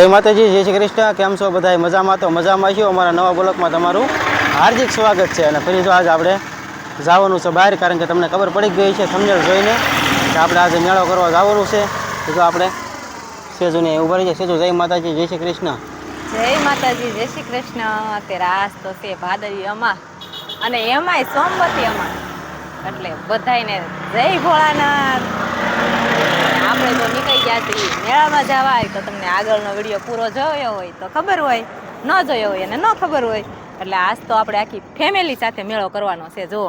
જય માતાજી, જય શ્રી કૃષ્ણ. કેમ છો બધા મજામાં? તો મજામાં છો અમારા નવા બ્લોકમાં તમારું હાર્દિક સ્વાગત છે. અને ફરી તો આજ આપણે જવાનું છે બહાર, કારણ કે તમને ખબર પડી ગઈ છે સમજણ જોઈને કે આપણે આજે મેળો કરવા જવાનું છે. તો આપણે સેજુને ઊભા રહી જાય સેજુ, જય માતાજી, જય શ્રી કૃષ્ણ. જય માતાજી, જય શ્રી કૃષ્ણ. અત્યારે આજ તો છે ભાદરી અમા અને એમાંય સોમવતી અમા એટલે બધાયને જય ભોળાનાથ. આપણે તો નીકળી ગયા છીએ. મેળામાં જવા હોય તો તમને આગળનો વીડિયો પૂરો જોયો હોય તો ખબર હોય ન જોયો હોય અને ન ખબર હોય. એટલે આજ તો આપણે આખી ફેમિલી સાથે મેળો કરવાનો છે જુઓ.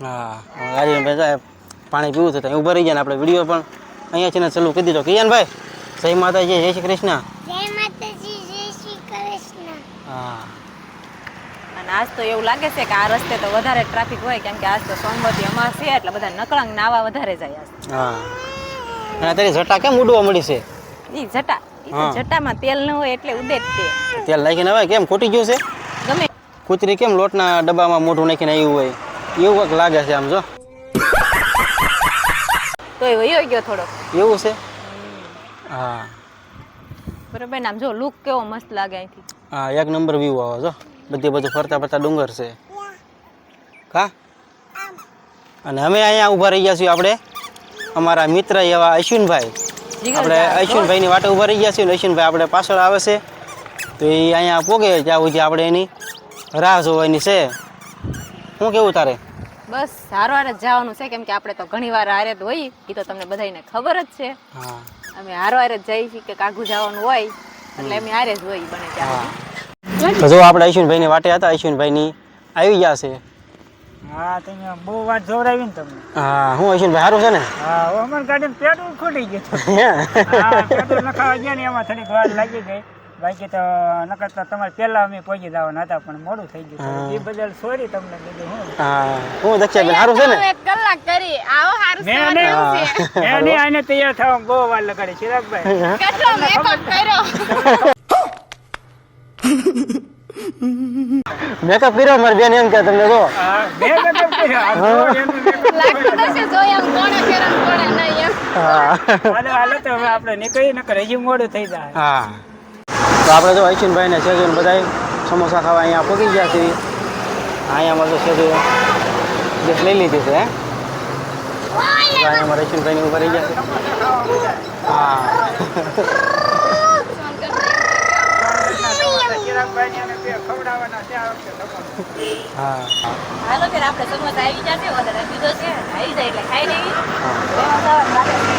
હા પાણી પીવું થતું ઊભા રહી જાય આપણે વીડિયો પણ. અહીંયા છે ને ચાલુ કરી દીધો કિયાનભાઈ જય માતાજી જય શ્રી કૃષ્ણ. જય માતાજી જય શ્રી કૃષ્ણ. હા. અને આજ તો એવું લાગે છે કે આ રસ્તે તો વધારે ટ્રાફિક હોય કેમ કે આજ તો સોમવતી અમાસ છે એટલે બધા નકળંગ નાવા વધારે જાય આજ. હા. અને તારી જટા કેમ ઉડવા મળી છે? ઈ જટા ઈ તો જટામાં તેલ ન હોય એટલે ઉડે જ તે. તેલ નાખીને આવે કેમ ખોટી ગયું છે? ગમે. કૂતરી કેમ લોટના ડબ્બામાં મોઢું નાખીને આવ્યું હોય? એવું કંઈક લાગે છે આમ જો. તોય વયો ગયો થોડો એવું છે? હા. બરોબર આમ જો લુક કેવો મસ્ત લાગે અહીંથી. હા એક નંબર વ્યૂ આવે જો. બધી બધું ફરતા ફરતા ડુંગર છે. કા? અને અમે અહીંયા ઊભા રહી ગયા છીએ આપણે. અમારા મિત્ર એવા અશ્વિનભાઈ. આપણે અશ્વિનભાઈની વાટે ઊભા રહી ગયા છીએ ને અશ્વિનભાઈ આપણે પાછળ આવે છે. તો એ અહીંયા પોગે ત્યાં સુધી આપણે એની. રાહ જોવાની છે. શું કેવું તારે? બસ હારવાર જ જવાનું છે. કેમ કે આપણે તો ઘણી વાર હારે જ હોય એ તો તમને બધાને ખબર જ છે. અમે હારવાર જ જઈએ છીએ કે કાગુ જવાનું હોય એટલે અમે હારે જ હોય બને ત્યાં. તો જો આપણે અશ્વિનભાઈની વાટે હતા અશ્વિનભાઈની આવી ગયા છે. હા તમે બહુ વાત જોવડાવી ને તમને. હા હું સારું છે ને હા અમારા ગાડીનું ખૂટી ગયું હા? નખાવા ગયા ને એમાં થોડીક વાર લાગી ગઈ. બાકી તો નકર તો તમારે પહેલા અમે પહોંચી જવાના હતા પણ મોડું થઈ ગયું એ બદલ સોરી તમને કીધું હું. હા હું દક્ષાબેન સારું છે ને? કલાક કરી. આવો હારું મેં નહીં મેં આને તૈયાર થવા બહુ વાર લગાડી. ચિરાગભાઈ. કેટલો મેકઅપ કર્યો? મેકઅપ કર્યો મારી બેન એમ કે તમને જો તો આપણે નીકળીએ નકર હજી મોડું થઈ જાય હા તો અશ્વિનભાઈ ને સેજુ ને બધા સમોસા ખાવા અહીંયા પગી ગયા છે. અહીંયા અમારે સેજુ ગેસ લઈ લીધી છે અહીંયા અમારે અશ્વિનભાઈ ની ઊભા રહી ગયા છે. હા ચિરાગભાઈને અમે બે ખવડાવવાના છે આ વખતે તમારે. હા. હાલો ત્યારે આપણે સમોસા આવી જશે વધારે પીધો છે આવી જાય એટલે ખાઈ લેવી. એમાં સવાર લાગે છે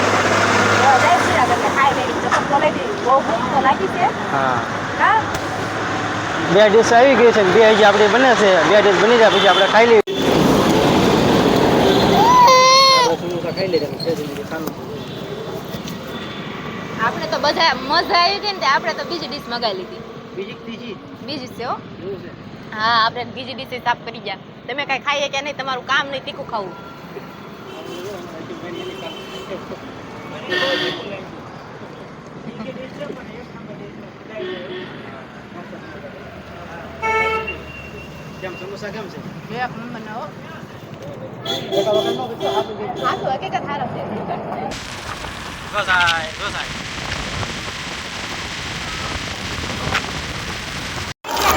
એવા જાય છે એટલે ખાઈ લેવી. ચપટ તો લઈ લેવી બહુ ભૂખ તો લાગી છે. હા. હા. બે ડીશ આવી ગઈ છે બે હજી આપણે બને છે. બે ડીશ બની જાય પછી આપણે ખાઈ લઈએ આપણે ખાઈ લઈએ આપણે તો બધા મજા આવી ગઈ ને તે આપણે તો બીજી ડીશ મગાવી લીધી. બીજી ત્રીજી બીજી છે હો. હા આપણે બીજી ડીશ સાફ કરી ગયા. તમે કાંઈ ખાઈએ કે નહીં તમારું કામ નહીં તીખું ખાવું. કેમ સમોસા કેમ છે? એક નંબર ના હો સાચું હકીકત હારો છે. જોસાય જોસાય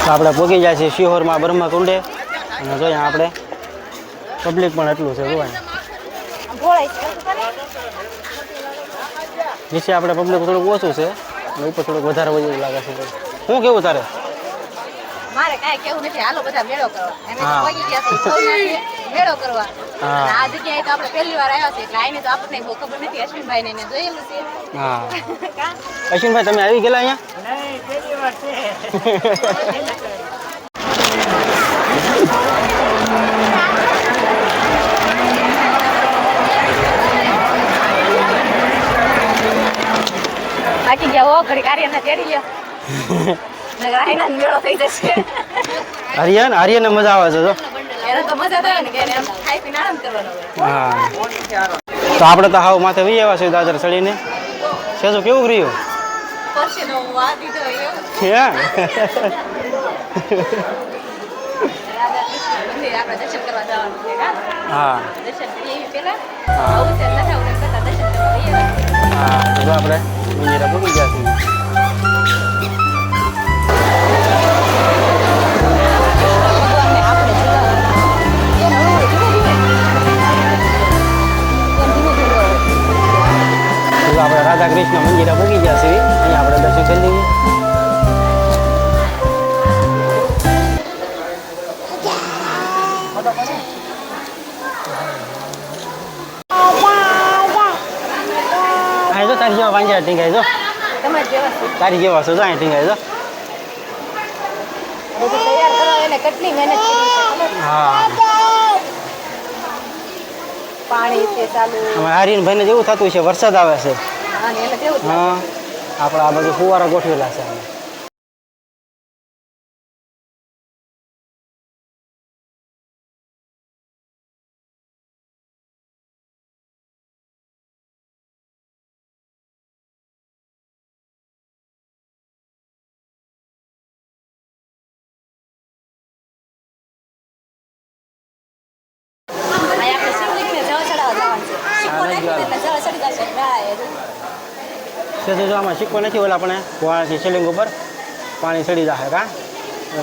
આપણે પહોંચી જાય છે શિહોરમાં બ્રહ્મા કુંડે. અને જોઈએ આપણે પબ્લિક પણ એટલું છે જોવાય ભોળાઈ નીચે આપણે પબ્લિક થોડુંક ઓછું છે અને ઉપર થોડુંક વધારે હોય એવું લાગે છે. શું કેવું તારે? મારે કાંઈ કેવું નથી હાલો બધા મેળો કરવા હા. મેળો કરવા. હા. આ જગ્યાએ તો આપણે પહેલી વાર આવ્યા છીએ એટલે આઈને તો આપણને બહુ ખબર નથી અશ્વિનભાઈ ને જોયેલું છે. હા. અશ્વિનભાઈ તમે આવી ગયેલા અહીંયા? નહીં પહેલી વાર છે. થાકી ગયા ઘડી તેડી લ્યો જશે. આર્યન આર્યને મજા આવે છે તો હા. તો આપણે તો હાવ માથે વહી આવ્યા છે દાદર ચડીને. છે તો કેવું રહ્યું છે હા. હે. તારી જેવા છે જો અહીં ટીંગાય જો બધું તૈયાર કરવા એને કેટલી મહેનત કરી હા પાણી છે ચાલુ. અમારે આર્યનભાઈને જેવું થતું છે વરસાદ આવે છે. હા આપણે આ બધું ફુવારા ગોઠવેલા છે. અમે. આમાં સિક્કો નથી ઓલા આપણે કુવાથી શિલિંગ ઉપર પાણી ચડી જશે કા?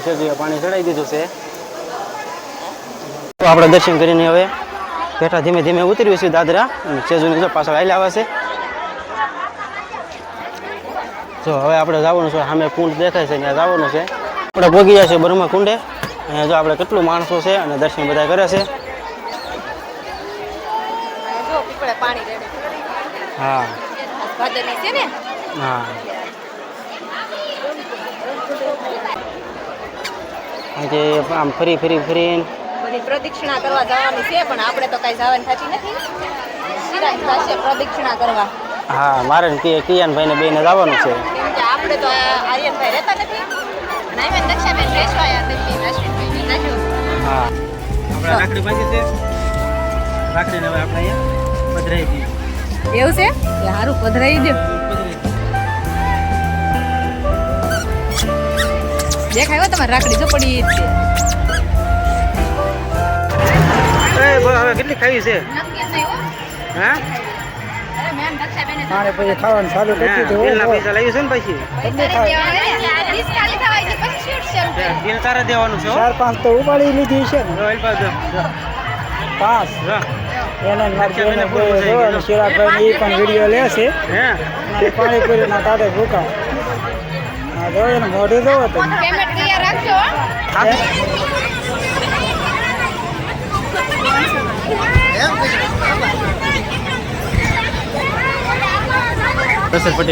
તો પાણી ચડાવી દીધું છે. તો આપણે દર્શન કરીને હવે બેઠા ધીમે ધીમે ઉતર્યું છે દાદરા. અને સેજુની જો પાછળ હાલ આવે છે. જો, હવે આપણે જવાનું છે, સામે કુંડ દેખાય છે, ત્યાં જવાનું છે. આપણે ભોગી છે બ્રહ્મા કુંડે. અહીંયા જો આપણે કેટલું માણસો છે અને દર્શન બધા કરે છે અને જો પીપળે પાણી રેડે. હા. આ છે ને? હા. આજે આમ ફરી ફરી ફરીને બધી પ્રદક્ષિણા કરવા જવાની છે પણ આપણે તો કઈ જવાની થતી નથી. સિરાજ થશે પ્રદક્ષિણા કરવા. હા મારે કે કિયાનભાઈ ને બેને જવાનું છે. આપણે તો આર્યનભાઈ રહેતા નથી. અને અમે દક્ષાબેન રહેશવા નથી અશ્વિનભાઈ હા. આપણે રાખડી બાંધી છે. રાખડીને હવે આપણે અહીંયા પધરાઈ દઈએ. એવું છે? કે સારું પધરાઈ દે. દેખાય તમારે રાખડી જો પડી જ છે હવે કેટલી ખાવી છે? નક્કી નહીં હો. મારે પછી ખાવાનું ચાલુ કરી દીધું. પૈસા લાવ્યું છે ને પછી? બિલ તારે દેવાનું છે ચાર પાંચ તો ઉપાડી લીધી છે ને. પાંચ. જો. એને ને મારી બેને ચિરાગભાઈ એ પણ વીડિયો લે છે. હે? અને પાણીપુરીના કાઢે ભૂકા. હા જો એને મોઢું જોવો તમે પેમેન્ટ તૈયાર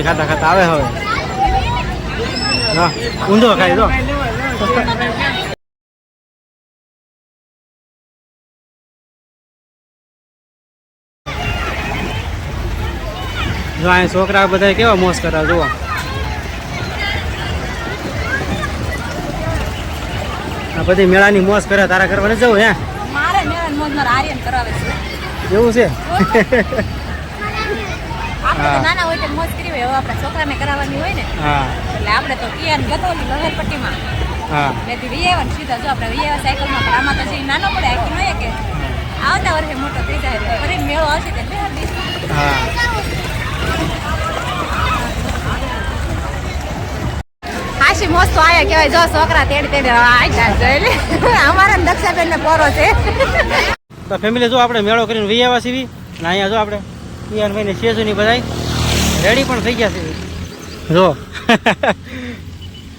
ખાતા ખાતા આવે હવે. ઊંધો ખાઈ જો જો અહીં છોકરા બધા કેવા મોજ કરા જુઓ. આ બધી મેળાની મોજ કરે તારા કરવા જવું હે? મારે મેળા મોજ મારે આર્યન કરાવે છે. એવું છે? નાના હોય તો મોજ કરી હોય આપણા છોકરાને કરાવવાની હોય ને એટલે આપણે તો કિયાન ગતો લહેરપટ્ટીમાં. હા. મેથી વિયેવન સીધા જો આપણે વિયેવા સાયકલમાં પણ આમાં તો જે નાનો પડે આખી નહીં કે આવતા વર્ષે મોટો થઈ જાય ફરી મેળો આવશે તે હા. હાશી મસ્ત આયા કહેવાય જો છોકરા તેડી તેડી આયા જોઈ અમારા દક્ષાબેન ને પોરો છે. તો ફેમિલી જો આપણે મેળો કરીને વી આવ્યા ને અહીંયા જો આપણે ભાઈને શેજુની બધાય રેડી પણ થઈ ગયા છે જો.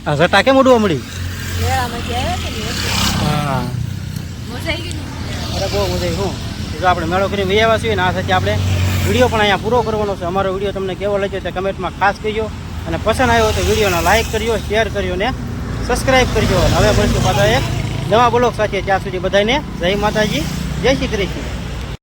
આ જટા કેમ ઉડવા મળી હા. ને? અરે બહુ મજા શું જો આપણે મેળો કરીને વી આવ્યા છીએ ને આ સાથે આપણે વીડિયો પણ અહીંયા પૂરો કરવાનો છે. અમારો વીડિયો તમને કેવો લાગ્યો તે કમેન્ટમાં ખાસ કહીજો. અને પસંદ આવ્યો તો વિડીયોને લાઇક કરજો, શેર કરજો ને સબસ્ક્રાઈબ કરજો. હવે મળશું પાછા એક નવા બ્લોગ સાથે. ત્યાં સુધી બધાને જય માતાજી, જય શ્રી કૃષ્ણ.